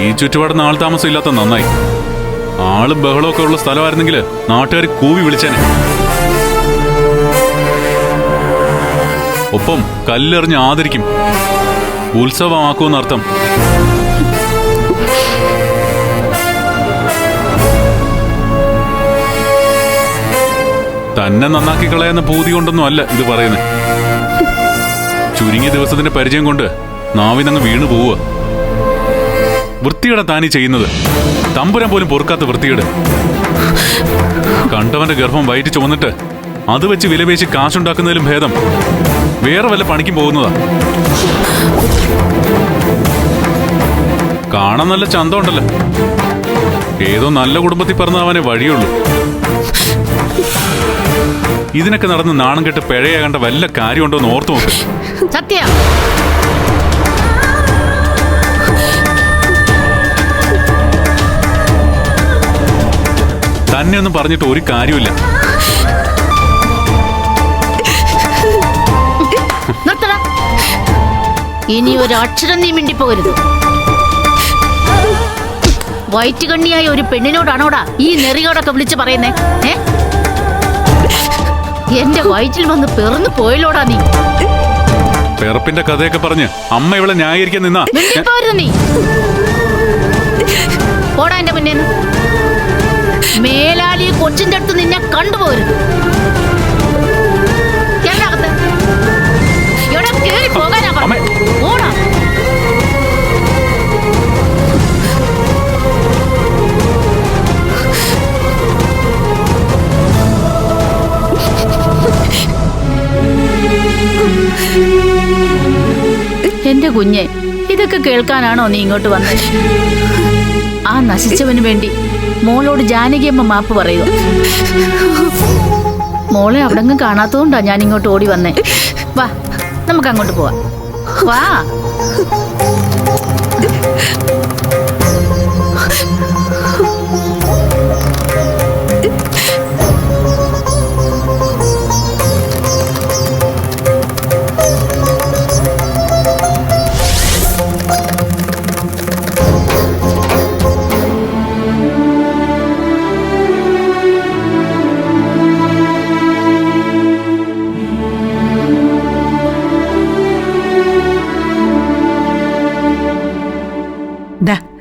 ഈ ചുറ്റുപാടുന്ന ആൾ താമസം ഇല്ലാത്ത നന്നായി. ആൾ ബഹളമൊക്കെ ഉള്ള സ്ഥലമായിരുന്നെങ്കിൽ നാട്ടുകാർ കൂവി വിളിച്ചേനെ. ഒപ്പം കല്ലെറിഞ്ഞ് ആദരിക്കും. ഉത്സവമാക്കുമെന്നർത്ഥം തന്നെ നന്നാക്കി കളയുന്ന പൂതി കൊണ്ടൊന്നും അല്ല ഇത് പറയുന്നത്. ചുരുങ്ങിയ ദിവസത്തിന്റെ പരിചയം കൊണ്ട് നാവിനങ്ങ് വീണു പോവുക വൃത്തിയുടെ താനി ചെയ്യുന്നത്. തമ്പുരാൻ പോലും പൊറുക്കാത്ത വൃത്തിയുടെ. കണ്ടവന്റെ ഗർഭം വയറ്റി ചുമന്നിട്ട് അത് വെച്ച് വിലപേശി കാശുണ്ടാക്കുന്നതിലും ഭേദം. വേറെ വല്ല പണിക്കും പോകുന്നതാ. കാണാൻ നല്ല ചന്തമുണ്ടല്ലോ. ഏതോ നല്ല കുടുംബത്തിൽ പറഞ്ഞവനെ വഴിയുള്ളൂ. ഇതിനൊക്കെ നടന്ന് നാണം കെട്ട് പിഴയാകേണ്ട വല്ല കാര്യമുണ്ടോ എന്ന് ഓർത്തു നോക്ക്. സത്യ. തന്നെ ഒന്നും പറഞ്ഞിട്ട് ഒരു കാര്യമില്ല നിർത്തട. ഇനി ഒരു അക്ഷരം നീ മിണ്ടിപ്പോകരുത്. വയറ്റുകണ്ണിയായ ഒരു പെണ്ണിനോടാണോടാ ഈ നെറിയോടൊക്കെ വിളിച്ച് പറയുന്നേ? ഏ? എന്റെ വയറ്റിൽ വന്ന് പിറന്നു പോയല്ലോടാ നീ. പിറപ്പിന്റെ കഥയൊക്കെ പറഞ്ഞ് അമ്മ ഇവളെ ന്യായീകരിക്കാൻ നിന്നാ. മിണ്ടിപ്പോരുത് നീ. പോടാ എന്റെ മുന്നേന്ന് മേലാലി കൊച്ചിന്റെ അടുത്ത് നിന്നെ കണ്ടുപോരുത്. കേറി പോകാനാ ഓടാ. എന്റെ കുഞ്ഞെ ഇതൊക്കെ കേൾക്കാനാണോ നീ ഇങ്ങോട്ട് വന്നത്? ആ നശിച്ചവന് വേണ്ടി മോളോട് ജാനകിയമ്മ മാപ്പ് പറയുക. മോളെ അവിടെങ്ങും കാണാത്തതുകൊണ്ടാ ഞാൻ ഇങ്ങോട്ട് ഓടി വന്നേ. വാ നമുക്ക് അങ്ങോട്ട് പോവാം. വാ.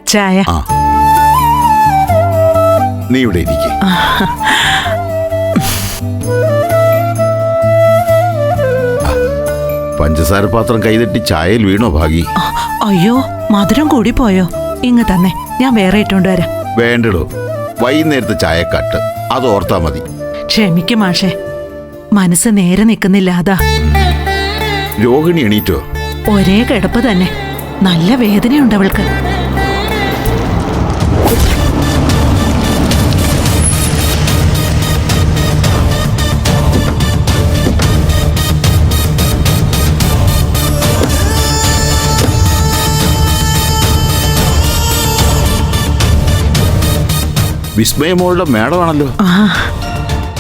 ചായ. നീ ഇവിടെ ഇരിക്കെ. പഞ്ചസാര പാത്രം കൈതട്ടി ചായയിൽ വീണോ ഭാഗി? അയ്യോ മധുരം കൂടി പോയോ? ഇങ്ങ് തന്നെ ഞാൻ വേറെ ഇട്ടോണ്ട് വരാം. വേണ്ടടോ. വൈകുന്നേരത്തെ ചായ ചായക്കട്ട്. അത് ഓർത്താ മതി. ക്ഷമിക്കും മാഷേ മനസ്സ് നേരെ നിൽക്കുന്നില്ല അതാ. രോഹിണി എണീറ്റോ? ഒരേ കിടപ്പ് തന്നെ. നല്ല വേദനയുണ്ട് അവൾക്ക്. വിസ്മയമോളുടെ മേടമാണല്ലോ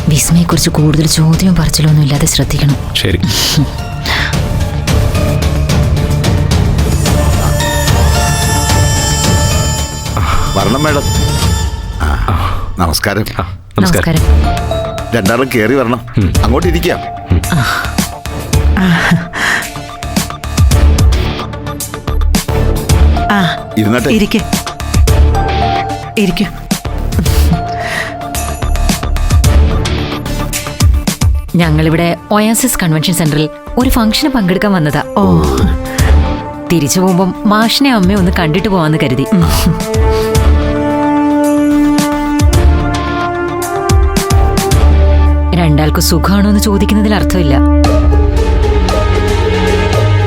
വിസ്മയെ കുറിച്ച് കൂടുതൽ ചോദ്യം പറച്ചിലൊന്നും ഇല്ലാതെ ശ്രദ്ധിക്കണം. ശരി. വരണം മേഡം. ആ, നമസ്കാരം. നമസ്കാരം. രണ്ടാളും കയറി വരണം. അങ്ങോട്ട് ഇരിക്കാം ആ ഇരുന്നട്ടെ. ഇരിക്കെ. ഇരിക്കൂ. ഞങ്ങളിവിടെ ഒയാസിസ് കൺവെൻഷൻ സെന്ററിൽ ഒരു ഫംഗ്ഷന് പങ്കെടുക്കാൻ വന്നതാ. ഓ. തിരിച്ചു പോകുമ്പം മാഷിനെ അമ്മയെ ഒന്ന് കണ്ടിട്ട് പോവാന്ന് കരുതി. രണ്ടാൾക്ക് സുഖമാണോ എന്ന് ചോദിക്കുന്നതിൽ അർത്ഥമില്ല.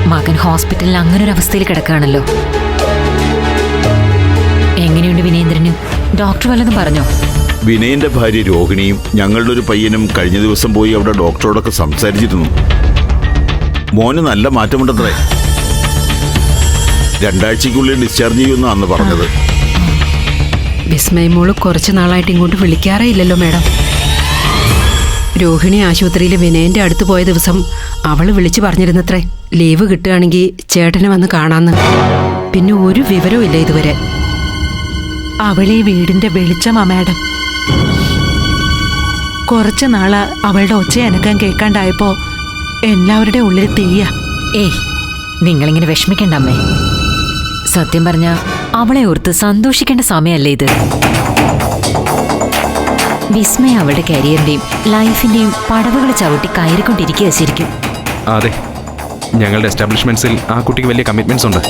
മകൻ ഹോസ്പിറ്റലിൽ അങ്ങനെ ഒരു അവസ്ഥയിൽ കിടക്കുകയാണല്ലോ. എങ്ങനെയുണ്ട് വിനേന്ദ്രന്? ഡോക്ടർ വല്ലതും പറഞ്ഞോ? വിനയന്റെ ഭാര്യ രോഹിണിയും ഞങ്ങളുടെ ഒരു പയ്യനും കഴിഞ്ഞ ദിവസം പോയി അവിടെ ഡോക്ടറോടൊക്കെ സംസാരിച്ചിരുന്നു. മോന് നല്ല മാറ്റമുണ്ടത്രേ രണ്ടാഴ്ചക്കുള്ളിൽ ഡിസ്ചാർജ് ചെയ്യുമെന്ന് അന്ന് പറഞ്ഞത്. വിസ്മയമോൾ കുറച്ച് നാളായിട്ട് ഇങ്ങോട്ട് വിളിക്കാറേ ഇല്ലല്ലോ മാഡം. രോഹിണി ആശുപത്രിയിൽ വിനയന്റെ അടുത്ത് പോയ ദിവസം അവൾ വിളിച്ചു പറഞ്ഞിരുന്നത്രേ ലീവ് കിട്ടുകയാണെങ്കിൽ ചേട്ടനെ വന്ന് കാണാന്ന്. പിന്നെ ഒരു വിവരവും ഇല്ല ഇതുവരെ. അവളെ വീടിന്റെ വെളിച്ചമാ മാഡം. കുറച്ചു നാൾ അവളുടെ ഒച്ച അനക്കം കേൾക്കാണ്ടായപ്പോ എല്ലാവരുടെ ഉള്ളിൽ തീയ ഏയ് നിങ്ങളിങ്ങനെ വിഷമിക്കണ്ട അമ്മേ. സത്യം പറഞ്ഞ അവളെ ഓർത്ത് സന്തോഷിക്കേണ്ട സമയമല്ലേ ഇത്. വിസ്മയ അവളുടെ കരിയറിന്റെയും ലൈഫിന്റെയും പടവുകൾ ചവിട്ടി കയറിക്കൊണ്ടിരിക്കുക ശരിക്കും. അതെ ഞങ്ങളുടെ എസ്റ്റാബ്ലിഷ്മെന്റ്സിൽ ആ കുട്ടിക്ക് വലിയ കമ്മിറ്റ്മെന്റ്സ് ഉണ്ട്.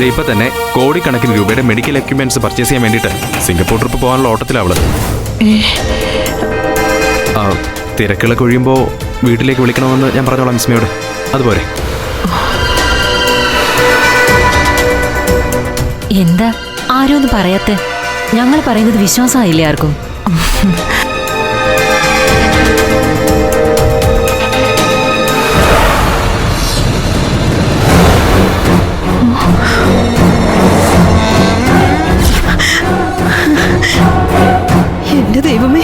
ദേ ഇപ്പൊ തന്നെ കോടിക്കണക്കിന് രൂപയുടെ മെഡിക്കൽ എക്യുപ്മെന്റ്സ് പർച്ചേസ് ചെയ്യാൻ വേണ്ടിയിട്ട് സിംഗപ്പൂർ ട്രിപ്പ് പോകാനുള്ള ഓട്ടത്തിലാണ് അവൾ. ആ, തിരക്കുകളൊക്കെ ഒഴിയുമ്പോൾ വീട്ടിലേക്ക് വിളിക്കണമെന്ന് ഞാൻ പറഞ്ഞോളാം മിസ്മയോട്. അതുപോലെ. എന്താ? ആരും ഒന്നും പറയാത്ത. ഞങ്ങൾ പറയുന്നത് വിശ്വാസമായില്ലേ ആർക്കും? എന്റെ ദൈവമേ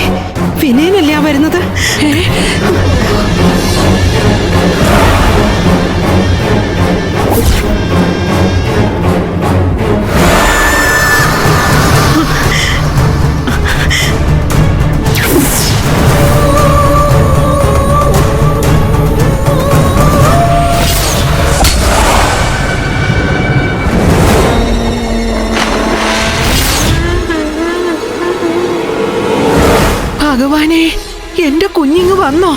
വിനയനല്ലേ വരുന്നത് ഏ? ഭഗവാനെ എന്റെ കുഞ്ഞിങ് വന്നോ?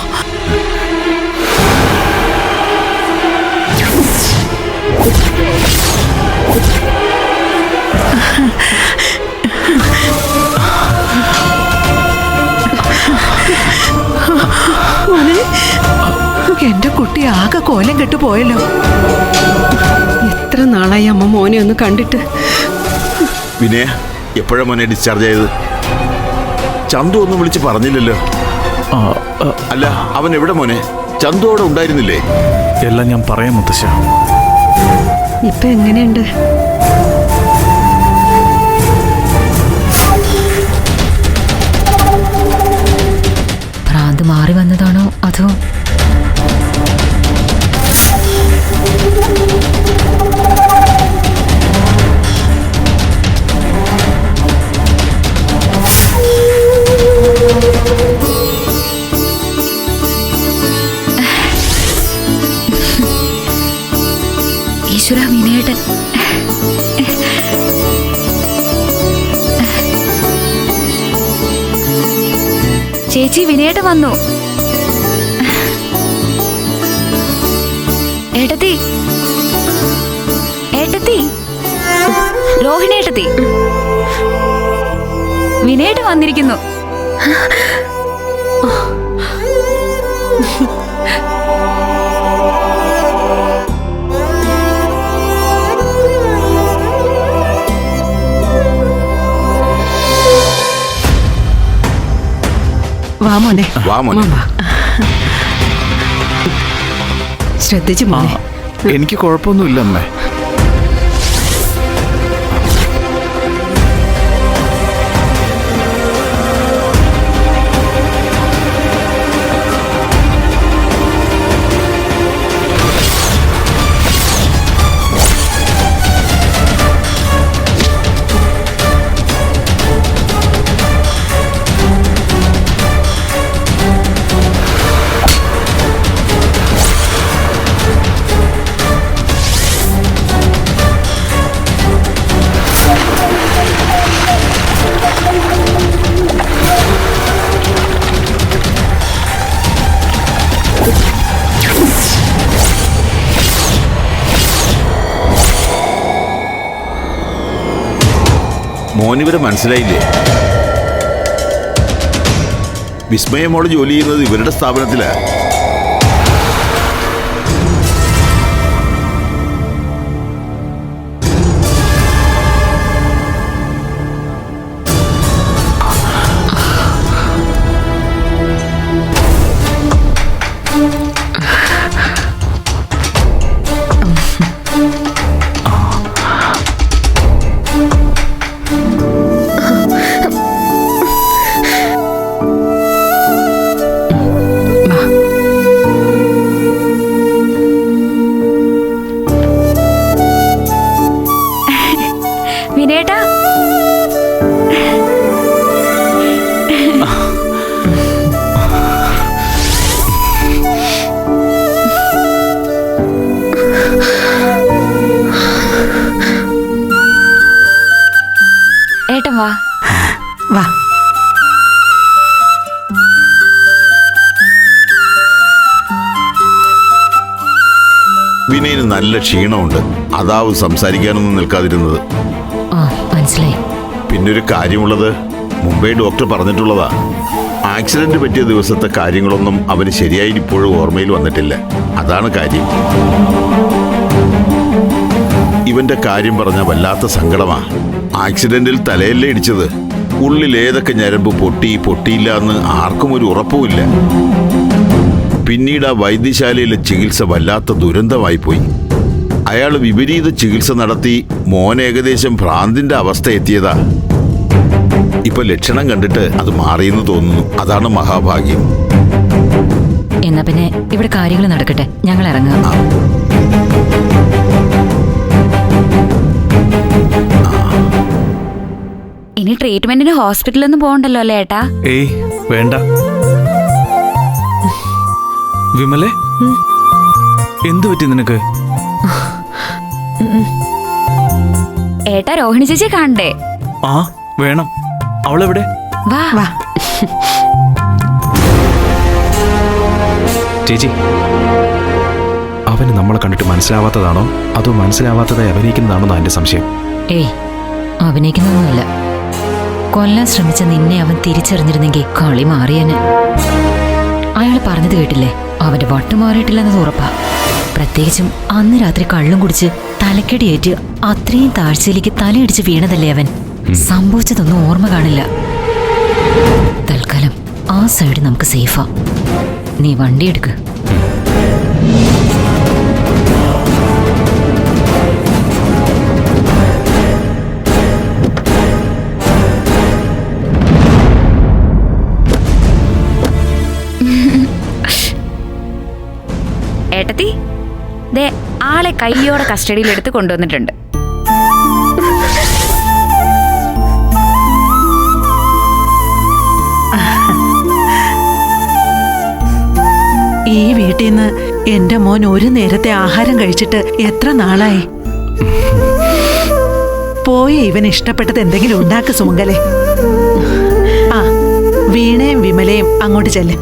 എന്റെ കുട്ടി ആകെ കോലം കെട്ടു പോയല്ലോ. എത്ര നാളായി അമ്മ മോനെ ഒന്ന് കണ്ടിട്ട്? പിന്നെ എപ്പോഴാ മോനെ ഡിസ്ചാർജ് ആയത്? ചന്തു ഒന്നും വിളിച്ച് പറഞ്ഞില്ലല്ലോ. അല്ല അവൻ എവിടെ മോനെ? ചന്തു അവിടെ ഉണ്ടായിരുന്നില്ലേ? എല്ലാം ഞാൻ പറയാം മുത്തശ്ശ. ഇപ്പൊ എങ്ങനെയുണ്ട്? ഭ്രാന്ത് മാറി വന്നതാണോ അതോ ഈശ്വര വിനയേട്ടൻ. ചേച്ചി വിനയേട്ടൻ വന്നു. ഏട്ടത്തി. ഏട്ടത്തി. രോഹിണേട്ടത്തി വിനേട്ട വന്നിരിക്കുന്നു. വാ മോനെ. വാ മോനെ. ശ്രദ്ധിച്ചു മോനെ. എനിക്ക് കുഴപ്പമൊന്നുമില്ല അമ്മേ. മോനിവരെ മനസ്സിലായില്ലേ? വിസ്മയമോടെ ജോലി ചെയ്യുന്നത് ഇവരുടെ സ്ഥാപനത്തിലാ. നല്ല ക്ഷീണമുണ്ട്. അതാവും സംസാരിക്കാനൊന്നും നിൽക്കാതിരുന്നത്. ആ മനസ്സിലായി. പിന്നൊരു കാര്യമുള്ളത് മുംബൈ ഡോക്ടർ പറഞ്ഞിട്ടുള്ളതാ. ആക്സിഡന്റ് പറ്റിയ ദിവസത്തെ കാര്യങ്ങളൊന്നും അവന് ശരിയായി ഇപ്പോഴും ഓർമ്മയിൽ വന്നിട്ടില്ല. അതാണ് കാര്യം. ഇവന്റെ കാര്യം പറഞ്ഞ വല്ലാത്ത സങ്കടമാ. ആക്സിഡന്റിൽ തലയല്ലേ ഇടിച്ചത്. ഉള്ളിൽ ഏതൊക്കെ ഞരമ്പ് പൊട്ടി പൊട്ടിയില്ല എന്ന് ആർക്കും ഒരു ഉറപ്പുമില്ല പിന്നീട് ആ വൈദ്യശാലയിലെ ചികിത്സ വല്ലാത്ത ദുരന്തമായി പോയി അയാൾ വിപരീത ചികിത്സ നടത്തി മോൻ ഏകദേശം ഭ്രാന്തിന്റെ അവസ്ഥ എത്തിയതാ. ഇപ്പൊ ലക്ഷണം കണ്ടിട്ട് അത് മാറിയെന്ന് തോന്നുന്നു. അതാണ് മഹാഭാഗ്യം. എന്നാ പിന്നെ ഇവിടെ കാര്യങ്ങൾ നടക്കട്ടെ. ഞങ്ങൾ ഇറങ്ങാം. ഇനി ട്രീറ്റ്മെന്റിന് ഹോസ്പിറ്റലൊന്നും പോകണ്ടല്ലോ അല്ലേ ഏട്ടാ? ഏയ് വേണ്ട. വിമലേ? എന്തു പറ്റി നിനക്ക്? ഏട്ടാ രോഹിണി ചേച്ചി കാണണ്ടേ? ആ വേണം. അവളെവിടെ? വാ. വാ. ചേച്ചി അവന് നമ്മളെ കണ്ടിട്ട് മനസ്സിലാവാത്തതാണോ? അതോ മനസ്സിലാവാത്തതായി അഭിനയിക്കുന്നതാണോ എന്നാ എന്റെ സംശയം. ഏയ് അഭിനയിക്കുന്നൊന്നുമില്ല. കൊല്ലാൻ ശ്രമിച്ച നിന്നെ അവൻ തിരിച്ചറിഞ്ഞിരുന്നെങ്കിൽ കളി മാറിയന്. അയാൾ പറഞ്ഞത് കേട്ടില്ലേ? അവന്റെ വട്ടു മാറിയിട്ടില്ലെന്നത് ഉറപ്പാ. പ്രത്യേകിച്ചും അന്ന് രാത്രി കള്ളും കുടിച്ച് തലക്കടിയേറ്റ് അത്രയും താഴ്ചയിലേക്ക് തലയിടിച്ച് വീണതല്ലേ അവൻ? സംഭവിച്ചതൊന്നും ഓർമ്മ കാണില്ല. തൽക്കാലം ആ സൈഡ് നമുക്ക് സേഫാ നീ വണ്ടി എടുക്ക്. ആളെ കയ്യോടെ കസ്റ്റഡിയിൽ എടുത്ത് കൊണ്ടുവന്നിട്ടുണ്ട്. ഈ വീട്ടിൽ നിന്ന് എന്റെ മോൻ ഒരു നേരത്തെ ആഹാരം കഴിച്ചിട്ട് എത്ര നാളായി? പോയി ഇവൻ ഇഷ്ടപ്പെട്ടത് എന്തെങ്കിലും ഉണ്ടാക്ക് സുമങ്കലെ ആ വീണയും വിമലയും അങ്ങോട്ട് ചെല്ലെ.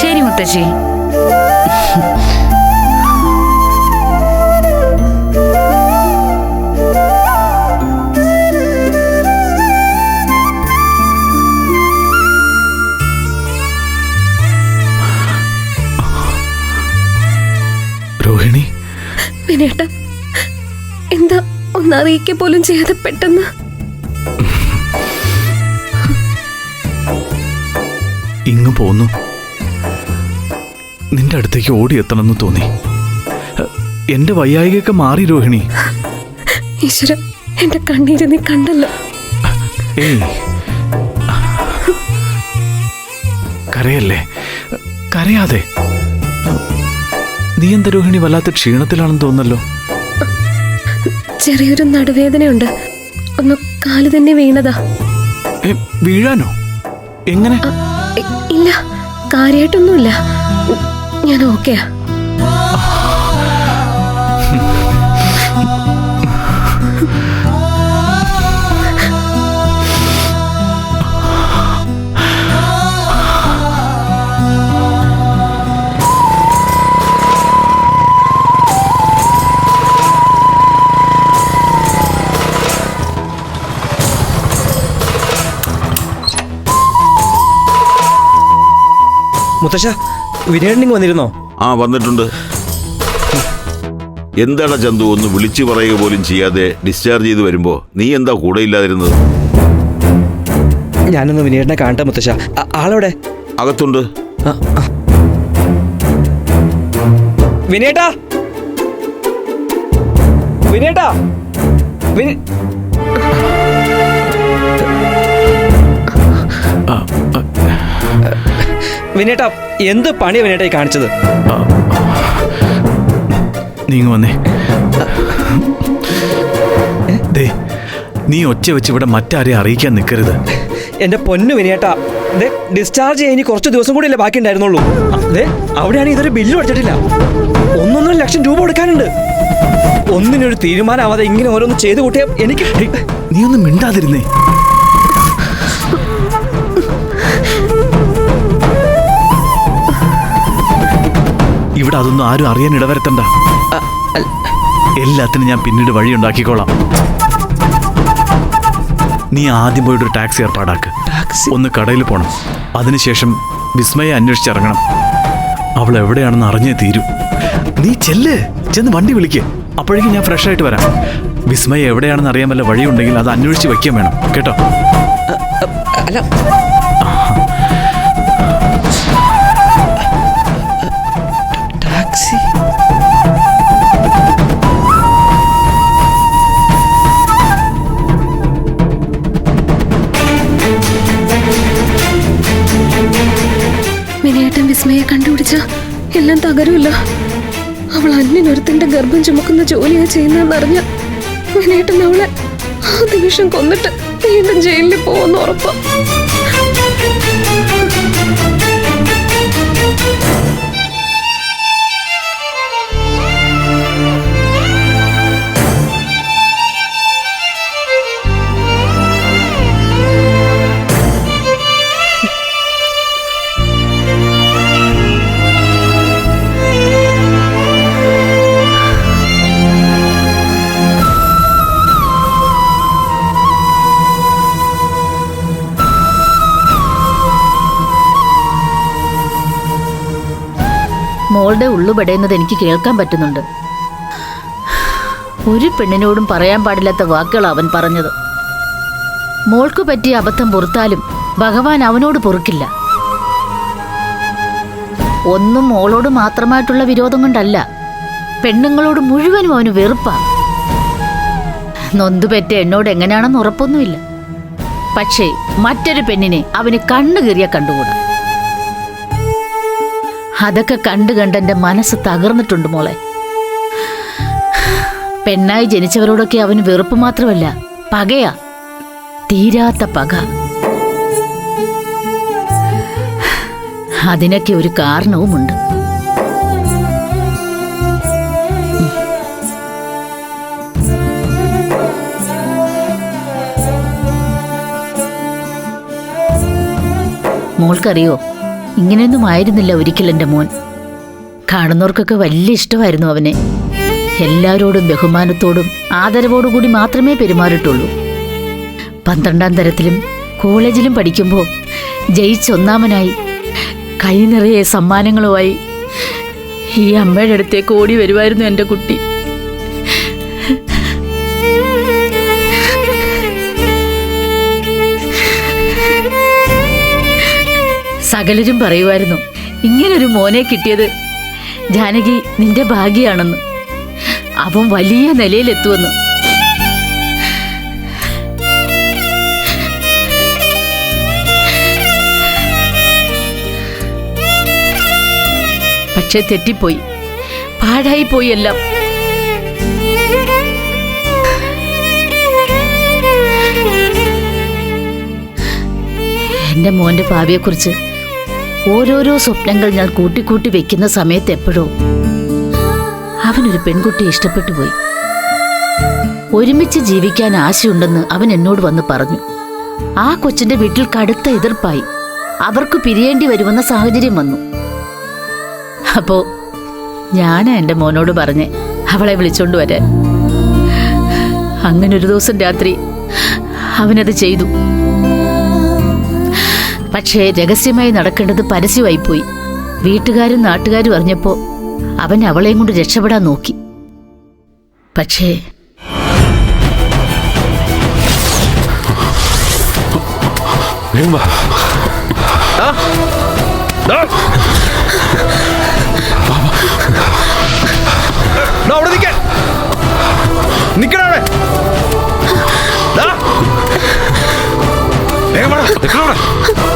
ശരി മുത്തശ്ശി. വിനേട്ട എന്താ ഒന്നറിയിക്ക പോലും ചെയ്യാതെ പെട്ടെന്ന്? ഇങ്ങ് പോന്നു. നിന്റെ അടുത്തേക്ക് ഓടിയെത്തണമെന്ന് തോന്നി. എന്റെ വയ്യായികയൊക്കെ മാറി രോഹിണി. ഈശ്വര എന്റെ കണ്ണീര് നീ കണ്ടല്ലോ. ഏയ്. കരയല്ലേ? കരയാതെ. നീ എന്താ രോഹിണി വല്ലാത്ത ക്ഷീണത്തിലാണെന്ന് തോന്നല്ലോ ചെറിയൊരു നടുവേദനയുണ്ട്. ഒന്ന് കാൽ തന്നെ വീണതാ. വീഴാനോ? എങ്ങനെ? ഇല്ല കാര്യായിട്ടൊന്നുമില്ല. ഞാൻ ഓക്കെയാ. മുത്തശ്ശ വിനേടനിങ് വന്നിരുന്നോ? ആ വന്നിട്ടുണ്ട്. എന്താണ് ചന്തു ഒന്ന് വിളിച്ചു പറയുക പോലും ചെയ്യാതെ ഡിസ്ചാർജ് ചെയ്ത് വരുമ്പോ നീ എന്താ കൂടെ ഇല്ലാതിരുന്നത്? ഞാനൊന്ന് വിനേടിനെ കാണട്ടെ മുത്തശ്ശ. ആ- ആളെവിടെ? അകത്തുണ്ട്. ആ, ആ. വിനേട്ടാ വിനേട്ടാ വിനി- വിനേട്ടാ എന്ത് പണിയാ വിനേട്ടായി കാണിച്ചത്? നീങ്ങ് വന്നേ. ദേ നീ ഒച്ച വെച്ച് ഇവിടെ മറ്റാരെയും അറിയിക്കാൻ നിൽക്കരുത് എന്റെ പൊന്നു വിനേട്ടാ ദേ ഡിസ്ചാർജ് ചെയ്യാൻ ഇനി കുറച്ച് ദിവസം കൂടി അല്ലേ ബാക്കി ഉണ്ടായിരുന്നുള്ളൂ അതെ അവിടെയാണ് ഇതൊരു ബില്ല് അടിച്ചിട്ടില്ല ഒന്നൊന്നര ലക്ഷം രൂപ കൊടുക്കാനുണ്ട്. ഒന്നിനൊരു തീരുമാനമാവാതെ ഇങ്ങനെ ഓരോന്ന് ചെയ്തു കൂട്ടിയാൽ എനിക്ക് നീ ഒന്നും മിണ്ടാതിരുന്നേ. ഇവിടെ അതൊന്നും ആരും അറിയാൻ ഇടവരുത്തണ്ട. എല്ലാത്തിനും ഞാൻ പിന്നീട് വഴി ഉണ്ടാക്കിക്കോളാം. നീ ആദ്യം പോയിട്ട് ഒരു ടാക്സി ഏർപ്പാടാക്ക്. ടാക്സി? ഒന്ന് കടയിൽ പോണം. അതിനുശേഷം വിസ്മയെ അന്വേഷിച്ചിറങ്ങണം അവൾ എവിടെയാണെന്ന് അറിഞ്ഞേ തീരൂ. നീ ചെല്ലേ. ചെന്ന് വണ്ടി വിളിക്ക്. അപ്പോഴേക്കും ഞാൻ ഫ്രഷ് ആയിട്ട് വരാം. വിസ്മയ എവിടെയാണെന്ന് അറിയാൻ വല്ല വഴിയുണ്ടെങ്കിൽ അത് അന്വേഷിച്ച് വയ്ക്കാൻ വേണം. കേട്ടോ? അല്ല വിസ്മയെ കണ്ടുപിടിച്ച എല്ലാം തകരുമല്ലോ. അവൾ അന്യനൊരുത്തിന്റെ ഗർഭം ചുമക്കുന്ന ജോലിയാ ചെയ്യുന്നതെന്നറിഞ്ഞ വിനേട്ടൻ അവളെ ആ നിമിഷം കൊന്നിട്ട് വീണ്ടും ജയിലിൽ പോകുന്ന ഉറപ്പാ. മോളുടെ ഉള്ളുപെടയുന്നത് എനിക്ക് കേൾക്കാൻ പറ്റുന്നുണ്ട്. ഒരു പെണ്ണിനോടും പറയാൻ പാടില്ലാത്ത വാക്കുകൾ അവൻ പറഞ്ഞത്. മോൾക്ക് പറ്റിയ അബദ്ധം പുറത്താലും ഭഗവാൻ അവനോട് പൊറുക്കില്ല. ഒന്നും മോളോട് മാത്രമായിട്ടുള്ള വിരോധം കൊണ്ടല്ല പെണ്ണുങ്ങളോട് മുഴുവനും അവന് വെറുപ്പാണ് നൊന്തുപെറ്റ എന്നോട് എങ്ങനെയാണെന്ന് ഉറപ്പൊന്നുമില്ല. പക്ഷേ മറ്റൊരു പെണ്ണിനെ അവന് കണ്ണു കീറിയ കണ്ടുകൂടാ? അതൊക്കെ കണ്ടു കണ്ട് എന്റെ മനസ്സ് തകർന്നിട്ടുണ്ട് മോളെ. പെണ്ണായി ജനിച്ചവരോടൊക്കെ അവന് വെറുപ്പ് മാത്രമല്ല പകയാ. തീരാത്ത പക. അതിനൊക്കെ ഒരു കാരണവുമുണ്ട്. മോൾക്കറിയോ? ഇങ്ങനെയൊന്നും ആയിരുന്നില്ല ഒരിക്കൽ മോൻ. കാണുന്നവർക്കൊക്കെ വലിയ ഇഷ്ടമായിരുന്നു അവനെ. എല്ലാവരോടും ബഹുമാനത്തോടും ആദരവോടും കൂടി മാത്രമേ പെരുമാറിയിട്ടുള്ളൂ. പന്ത്രണ്ടാം തരത്തിലും കോളേജിലും പഠിക്കുമ്പോൾ ജയിച്ചൊന്നാമനായി കൈ നിറയെ സമ്മാനങ്ങളുമായി ഈ അമ്മയുടെ അടുത്തേക്ക് ഓടി വരുമായിരുന്നു എന്റെ കുട്ടി. സകലരും പറയുമായിരുന്നു ഇങ്ങനൊരു മോനെ കിട്ടിയത് ജാനകി നിന്റെ ഭാഗ്യാണെന്ന്. അവൻ വലിയ നിലയിലെത്തുമെന്ന്. പക്ഷെ തെറ്റിപ്പോയി. പാഴായി പോയി എല്ലാം മോന്റെ ഭാവിയെക്കുറിച്ച് ഓരോരോ സ്വപ്നങ്ങൾ ഞാൻ കൂട്ടിക്കൂട്ടി വെക്കുന്ന സമയത്ത് എപ്പോഴോ അവനൊരു പെൺകുട്ടിയെ ഇഷ്ടപ്പെട്ടു പോയി. ഒരുമിച്ച് ജീവിക്കാൻ ആശയുണ്ടെന്ന് അവൻ എന്നോട് വന്ന് പറഞ്ഞു. ആ കൊച്ചിന്റെ വീട്ടിൽ കടുത്ത എതിർപ്പായി. അവർക്ക് പിരിയേണ്ടി വരുമെന്ന സാഹചര്യം വന്നു. അപ്പോ ഞാനാ എന്റെ മോനോട് പറഞ്ഞ് അവളെ വിളിച്ചോണ്ട് വരാൻ. അങ്ങനെ ഒരു ദിവസം രാത്രി അവനത് ചെയ്തു. പക്ഷേ രഹസ്യമായി നടക്കേണ്ടത് പരസ്യമായി പോയി. വീട്ടുകാരും നാട്ടുകാരും അറിഞ്ഞപ്പോ അവൻ അവളെയും കൊണ്ട് രക്ഷപ്പെടാൻ നോക്കി. പക്ഷേ നിക്കണേ വാ.